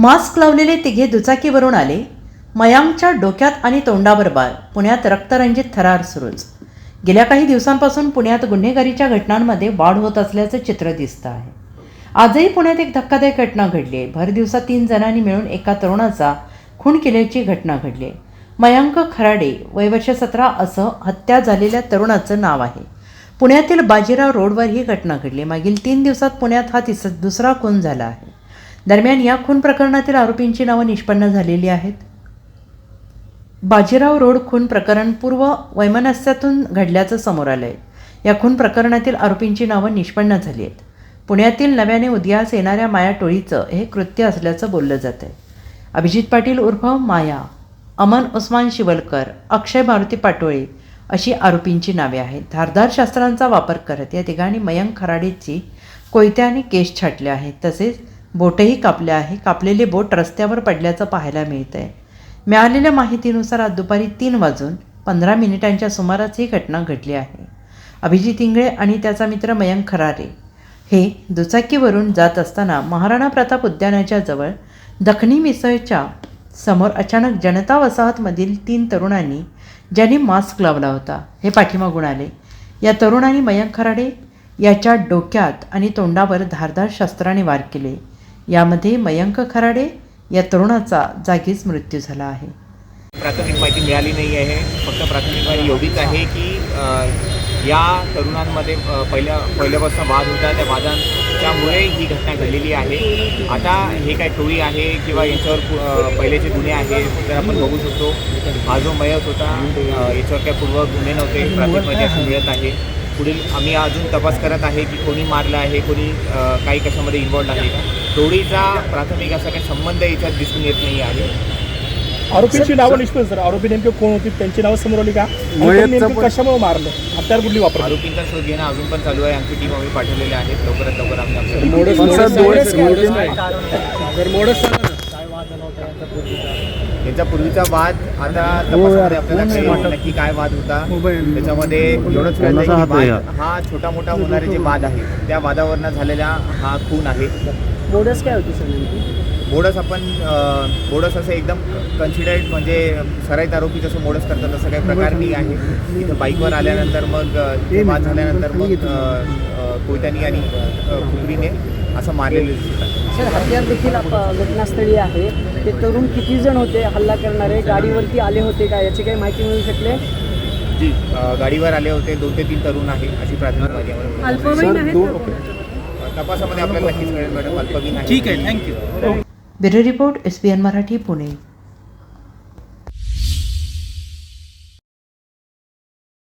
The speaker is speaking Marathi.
मास्क लावलेले तिघे दुचाकीवरून आले. मयांकच्या डोक्यात आणि तोंडावर बाळ. पुण्यात रक्तरंजित थरार सुरूच. गेल्या काही दिवसांपासून पुण्यात गुन्हेगारीच्या घटनांमध्ये वाढ होत असल्याचं चित्र दिसतं आहे. आजही पुण्यात एक धक्कादायक घटना घडली आहे भर दिवसात तीन जणांनी मिळून एका तरुणाचा खून केल्याची घटना घडली आहे मयांक खराडे वयवर्ष सतरा असं हत्या झालेल्या तरुणाचं नाव आहे. पुण्यातील बाजीराव रोडवर ही घटना घडली मागील तीन दिवसात पुण्यात हा तिस दुसरा खून झाला आहे. दरम्यान या खून प्रकरणातील आरोपींची नावं निष्पन्न झालेली आहेत. बाजीराव रोड खून प्रकरण पूर्व वैमनस्यातून घडल्याचं समोर आलं आहे या खून प्रकरणातील आरोपींची नावं निष्पन्न झाली आहेत. पुण्यातील नव्याने उदयास येणाऱ्या माया टोळीचं हे कृत्य असल्याचं बोललं जातं आहे अभिजित पाटील उर्फ माया अमन उस्मान शिवलकर अक्षय मारुती पाटोळे अशी आरोपींची नावे आहेत. धारदार शस्त्रांचा वापर करत या ठिकाणी मयंक खराडेची कोयत्याने केस छाटले आहेत. तसेच बोटही कापले आहे. कापलेले बोट रस्त्यावर पडल्याचं पाहायला मिळतं आहे मिळालेल्या माहितीनुसार आज दुपारी तीन वाजून पंधरा मिनिटांच्या सुमारास ही घटना घडली आहे. अभिजित इंगळे आणि त्याचा मित्र मयंक खरारे हे दुचाकीवरून जात असताना महाराणा प्रताप उद्यानाच्या जवळ दखनी मिसळच्या समोर अचानक जनता वसाहतमधील तीन तरुणांनी ज्यांनी मास्क लावला होता हे पाठीमागून आले. या तरुणांनी मयंक खराडे याच्या डोक्यात आणि तोंडावर धारदार शस्त्राने वार केले. यामध्ये मयंक खराडे या तरुणाचा जागीच मृत्यू झाला आहे. प्राथमिक माहिती मिळाली नाही आहे. फक्त प्राथमिक माहिती एवढीच आहे की या तरुणांमध्ये पहिल्या पहिल्यापासून वाद होता त्या वादांच्यामुळे ही घटना घडलेली आहे. आता हे काय टोळी आहे किंवा याच्यावर पहिलेचे गुन्हे आहे तर आपण बघू शकतो. हा जो मयत होता याच्यावर काय पूर्व गुन्हे नव्हते. प्राथमिक माहिती मिळत आहे. पुढील आम्ही अजून तपास करत आहे की कोणी मारलं आहे कोणी काही कशामध्ये इन्वॉल्ड आहे. टोळीचा प्राथमिक असा काही संबंध याच्यात दिसून येत नाही आहे आरोपींची नावं निष्पन्न सर आरोपी नेमके कोण होती त्यांची नावं समोर आली का? नेमकं कशामुळे मारलं? हत्यार कुठली वापरली? आरोपींचा शोध घेणं अजून पण चालू आहे. आमची टीम आम्ही पाठवलेली आहे. लवकरात लवकर आम्ही मोडस यांचा पूर्वीचा वाद आता तपासामध्ये आपल्याला काही नक्की काय वाद होता. त्याच्यामध्ये एवढंच कळलं की वाद हा छोटा मोठा होणारे जे वाद आहे त्या वादावरनं झालेला हा खून आहे. मोडस काय होती सर बोडस आपण बोडस असं एकदम कन्सिडर्ड म्हणजे सराईत आरोपी जसं मोडस करतात तसं काही प्रकार नाही आहे. इथं बाईकवर आल्यानंतर मग वाद झाल्यानंतर मग कोयत्यानी आणि खुपरीने असं मारलेलं दिसतात सर हत्यार देखील आप- घटनास्थळी आहे. ते तरुण किती जण होते हल्ला करणारे? गाडीवरती आले होते का? याची काही माहिती मिळू शकले जी गाडीवर आले होते. दोन ते तीन तरुण आहे अशी प्राथमिक माहिती आम्हाला मिळाली. तपासामध्ये आपल्याला नक्कीच कळेल मॅडम. अल्पवयीन आहे. Bureau report S P N Marathi Pune.